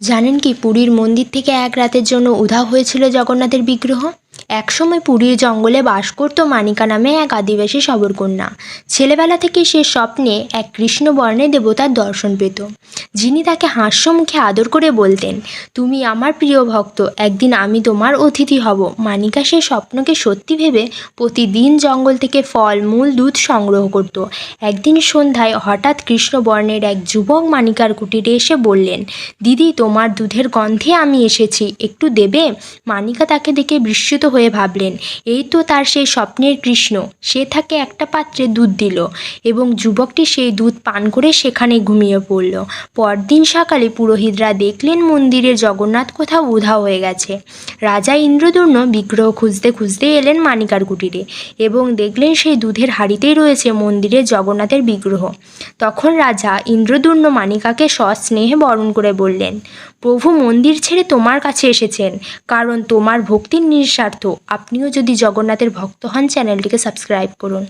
জানেন কি পুরীর মন্দির থেকে এক রাতের জন্য উধাও হয়েছিল জগন্নাথের বিগ্রহ? একসময় পুরীর জঙ্গলে বাস করত মানিকা নামে এক আদিবাসী শবরকন্যা ছেলেবেলা থেকে সে স্বপ্নে এক কৃষ্ণবর্ণের দেবতার দর্শন পেত। যিনি তাকে হাস্যমুখে আদর করে বলতেন, তুমি আমার প্রিয় ভক্ত, একদিন আমি তোমার অতিথি হব। মানিকা সে স্বপ্নকে সত্যি ভেবে প্রতিদিন জঙ্গল থেকে ফল, মূল, দুধ সংগ্রহ করত। একদিন সন্ধ্যায় হঠাৎ কৃষ্ণবর্ণের এক যুবক মানিকার কুটিরে এসে বললেন, দিদি, তোমার দুধের গন্ধে আমি এসেছি, একটু দেবে? মানিকা তাকে দেখে বিস্মিত হয়ে ভাবলেন, এই তো তার সেই স্বপ্নের কৃষ্ণ। সে তাকে একটা পাত্রে দুধ দিল এবং যুবকটি সেই দুধ পান করে সেখানে ঘুমিয়ে পড়ল। পরদিন সকালে পুরোহিতরা দেখলেন মন্দিরের জগন্নাথ কোথাও উধাও হয়ে গেছে। রাজা ইন্দ্রদূর্ণ বিগ্রহ খুঁজতে খুঁজতে এলেন মানিকার কুটিরে এবং দেখলেন সেই দুধের হাঁড়িতেই রয়েছে মন্দিরের জগন্নাথের বিগ্রহ। তখন রাজা ইন্দ্রদূর্ণ মানিকাকে সস্নেহে বরণ করে বললেন, প্রভু মন্দির ছেড়ে তোমার কাছে এসেছেন, কারণ তোমার ভক্তির নিঃস্বার্থ। আপনিও যদি জগন্নাথের ভক্ত হন চ্যানেলটিকে সাবস্ক্রাইব করুন।